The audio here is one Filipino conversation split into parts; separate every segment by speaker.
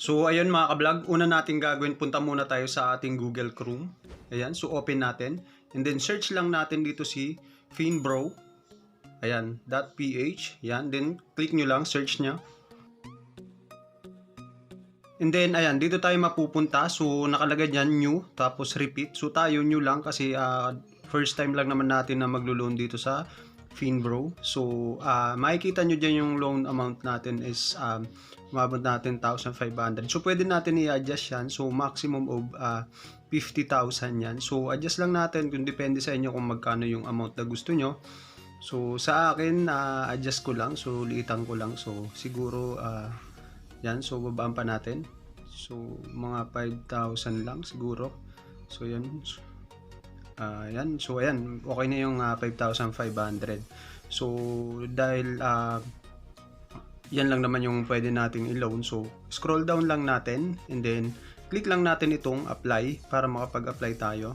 Speaker 1: So ayun mga kablog, una natin gagawin, punta muna tayo sa ating Google Chrome. Ayan, so open natin. And then search lang natin dito si Finbro. Ayan, .ph. Yan, then click nyo lang, search nyo. And then, ayan, dito tayo mapupunta. So, nakalagay dyan, new, tapos repeat. So, tayo new lang kasi ah, first time lang naman natin na maglo-loan dito sa Finbro. So, ah, makikita nyo dyan yung loan amount natin is um, umabot natin 1,500. So, pwede natin i-adjust yan. So, maximum of ah, 50,000 yan. So, adjust lang natin kung depende sa inyo kung magkano yung amount na gusto nyo. So, sa akin, ah, adjust ko lang. So, liitan ko lang. So, siguro, ah, yan. So, babaan pa natin. So, mga 5,000 lang siguro. So, yan. Ah, yan. So, ayan. Okay na yung ah, 5,500. So, dahil ah, yan lang naman yung pwede nating i-loan. So, scroll down lang natin and then click lang natin itong apply para makapag-apply tayo.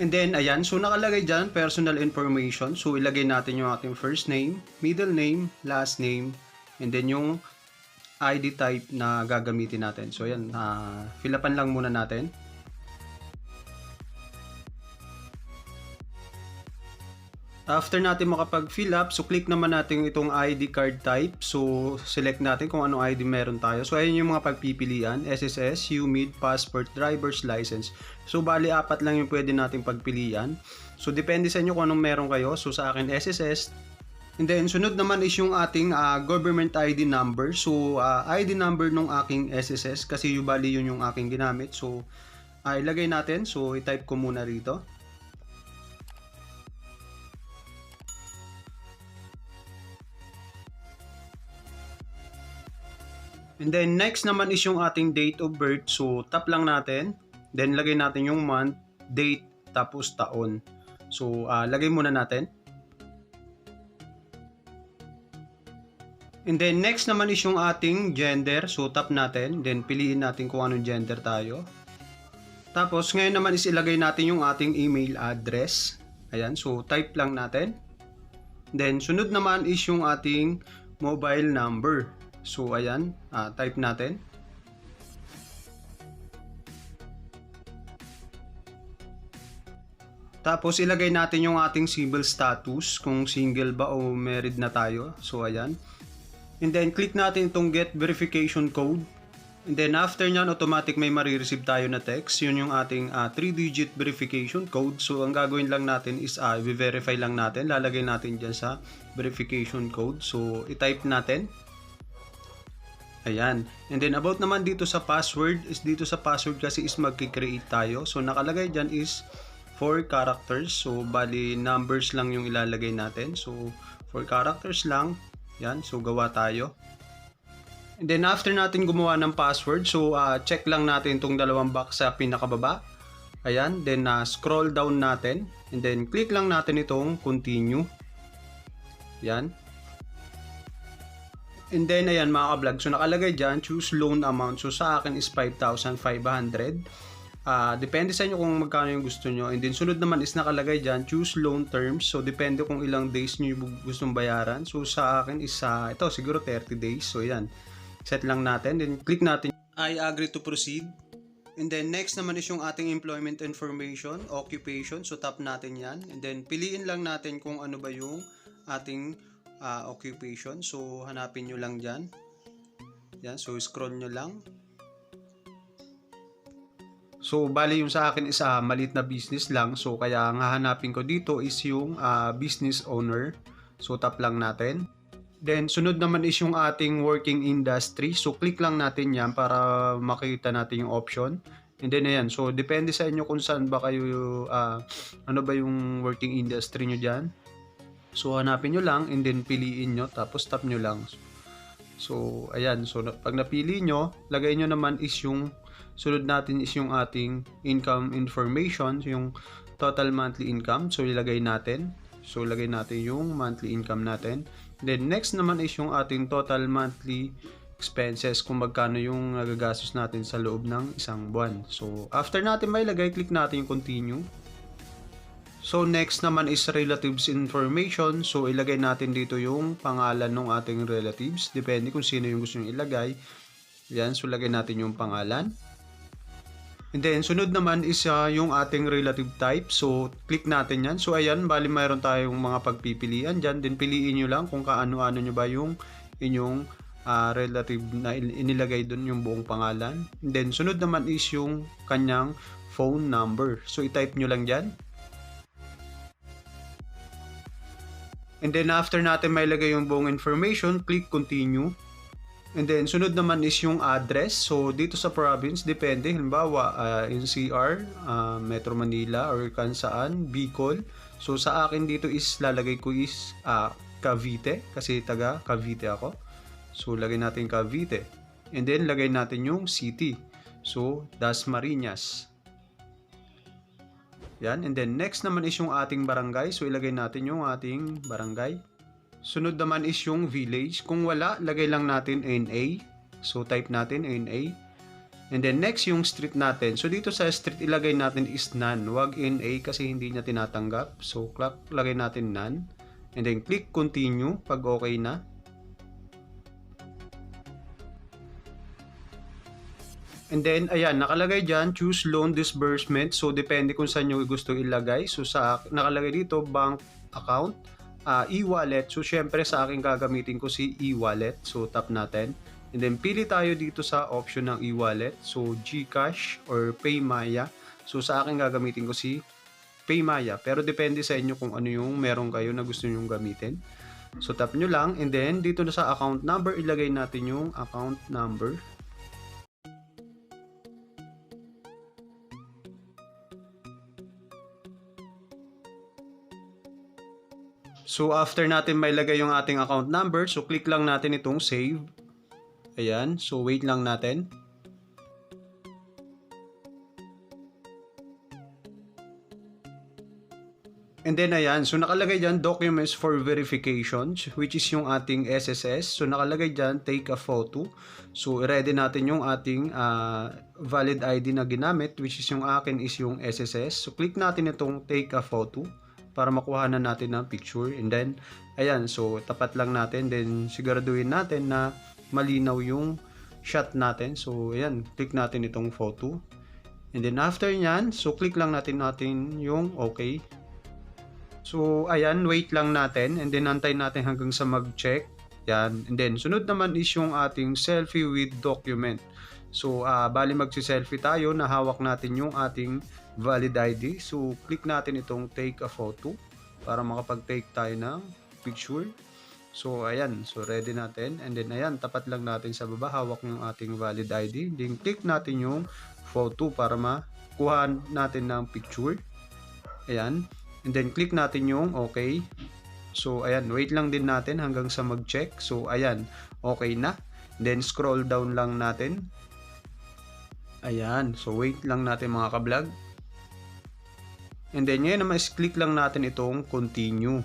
Speaker 1: And then, ayan. So, nakalagay dyan, personal information. So, ilagay natin yung ating first name, middle name, last name, and then yung ID type na gagamitin natin. So, ayan. Uh, fill upan lang muna natin. After natin makapag-fill up, so click naman natin itong ID card type. So, select natin kung anong ID meron tayo. So, ayun yung mga pagpipilian. SSS, UMID, Passport, Driver's License. So, bali apat lang yung pwede nating pagpilian. So, depende sa inyo kung anong meron kayo. So, sa akin SSS. And then, sunod naman is yung ating ah, government ID number. So, ah, ID number nung aking SSS kasi yung bali yun yung aking ginamit. So, ah, ilagay natin. So, i-type ko muna rito. And then next naman is yung ating date of birth. So tap lang natin. Then lagay natin yung month, date, tapos taon. So ah, lagay muna natin. And then next naman is yung ating gender. So tap natin. Then piliin natin kung anong gender tayo. Tapos ngayon naman is ilagay natin yung ating email address. Ayan. So type lang natin. Then sunod naman is yung ating mobile number. So, ayan, ah, type natin. Tapos, ilagay natin yung ating civil status, kung single ba o married na tayo. So, ayan. And then, click natin itong get verification code. And then, after nyan, automatic may marireceive tayo na text. Yun yung ating 3-digit verification code. So, ang gagawin lang natin is uh, verify lang natin. Lalagay natin dyan sa verification code. So, i-type natin. Ayan. And then about naman dito sa password, is dito sa password kasi is magki-create tayo. So nakalagay dyan is 4 characters. So bali numbers lang yung ilalagay natin. So 4 characters lang. Yan. So gawa tayo. And then after natin gumawa ng password, so uh, check lang natin itong dalawang box sa pinakababa. Ayan. Then uh, scroll down natin. And then click lang natin itong continue. Yan. And then, ayan mga ka-vlog. So, nakalagay dyan, choose loan amount. So, sa akin is 5,500. Uh, depende sa inyo kung magkano yung gusto nyo. And then, sunod naman is nakalagay dyan, choose loan terms. So, depende kung ilang days nyo yung gustong bayaran. So, sa akin is, uh, ito, siguro 30 days. So, ayan. Set lang natin. Then, click natin. I agree to proceed. And then, next naman is yung ating employment information, occupation. So, tap natin yan. And then, piliin lang natin kung ano ba yung ating uh, occupation. So, hanapin nyo lang dyan. Yan, so scroll nyo lang. So, bali yung sa akin is uh, malit na business lang. So, kaya ang hahanapin ko dito is yung uh, business owner. So, tap lang natin. Then, sunod naman is yung ating working industry. So, click lang natin yan para makita natin yung option. And then, ayan. So, depende sa inyo kung saan ba kayo, uh, ano ba yung working industry nyo dyan. So, hanapin nyo lang and then piliin nyo. Tapos, tap nyo lang. So, ayan. So, pag napili nyo, lagay nyo naman is yung sunod natin is yung ating income information. Yung total monthly income. So, ilagay natin. So, ilagay natin yung monthly income natin. Then, next naman is yung ating total monthly expenses kung magkano yung nagagastos natin sa loob ng isang buwan. So, after natin mailagay, click natin yung continue. So next naman is relatives information. So ilagay natin dito yung pangalan ng ating relatives. Depende kung sino yung gusto nyo ilagay. Yan, so lagay natin yung pangalan. And then, sunod naman is ah, yung ating relative type. So, click natin yan. So, ayan, bali mayroon tayong mga pagpipilian dyan. Then, piliin nyo lang kung kaano-ano nyo ba yung inyong ah, relative na il- inilagay doon yung buong pangalan. And then, sunod naman is yung kanyang phone number. So, i-type nyo lang dyan. And then, after natin may lagay yung buong information, click continue. And then, sunod naman is yung address. So, dito sa province, depende. Halimbawa, uh, NCR, ah, Metro Manila, or kan saan, Bicol. So, sa akin dito is, lalagay ko is ah, Cavite, kasi taga Cavite ako. So, lagay natin Cavite. And then, lagay natin yung city. So, Dasmariñas. Yan. And then, next naman is yung ating barangay. So, ilagay natin yung ating barangay. Sunod naman is yung village. Kung wala, lagay lang natin NA. So, type natin NA. And then, next yung street natin. So, dito sa street, ilagay natin is none. Huwag NA kasi hindi niya tinatanggap. So, clap, lagay natin none. And then, click continue pag okay na. And then, ayan, nakalagay dyan, choose loan disbursement. So, depende kung saan nyo gusto ilagay. So, sa nakalagay dito, bank account, ah, e-wallet. So, syempre sa akin gagamitin ko si e-wallet. So, tap natin. And then, pili tayo dito sa option ng e-wallet. So, Gcash or Paymaya. So, sa akin gagamitin ko si Paymaya. Pero depende sa inyo kung ano yung meron kayo na gusto nyong gamitin. So, tap nyo lang. And then, dito na sa account number, ilagay natin yung account number. So after natin may lagay yung ating account number, so click lang natin itong save. Ayan, so wait lang natin. And then ayan, so nakalagay dyan documents for verifications which is yung ating SSS. So nakalagay dyan take a photo. So ready natin yung ating ah, valid ID na ginamit which is yung akin is yung SSS. So click natin itong take a photo para makuha na natin ng picture. And then, ayan, so tapat lang natin. Then, siguraduhin natin na malinaw yung shot natin. So, ayan, click natin itong photo. And then, after nyan, so click lang natin natin yung okay. So, ayan, wait lang natin. And then, antay natin hanggang sa mag-check. Yan. And then, sunod naman is yung ating selfie with document. So, ah bali magsi-selfie tayo na hawak natin yung ating valid ID. So, click natin itong take a photo para makapag-take tayo ng picture. So, ayan. So, ready natin. And then, ayan, tapat lang natin sa baba. Hawak yung ating valid ID. Then, click natin yung photo para makuha natin ng picture. Ayan. And then, click natin yung okay. So, ayan. Wait lang din natin hanggang sa mag-check. So, ayan. Okay na. Then, scroll down lang natin. Ayan. So, wait lang natin mga kablog. And then, ngayon naman is click lang natin itong continue.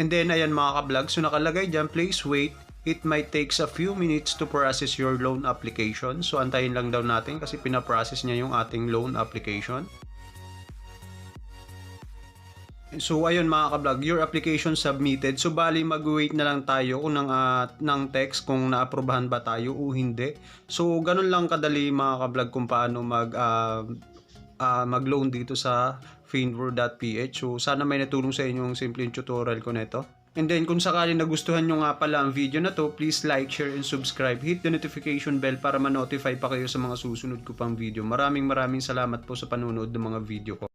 Speaker 1: And then, ayan mga kablog. So, nakalagay dyan, please wait. It might takes a few minutes to process your loan application. So, antayin lang daw natin kasi pinaprocess niya yung ating loan application. So ayun mga kablog, your application submitted. So bali mag-wait na lang tayo kung ng, ah, ng text kung naaprobahan ba tayo o hindi. So ganun lang kadali mga kablog kung paano mag ah, ah, mag-loan dito sa finver.ph. So sana may natulong sa inyo yung simpleng tutorial ko nito. And then kung sakali nagustuhan nyo nga pala ang video na to, please like, share, and subscribe. Hit the notification bell para ma-notify pa kayo sa mga susunod ko pang video. Maraming maraming salamat po sa panonood ng mga video ko.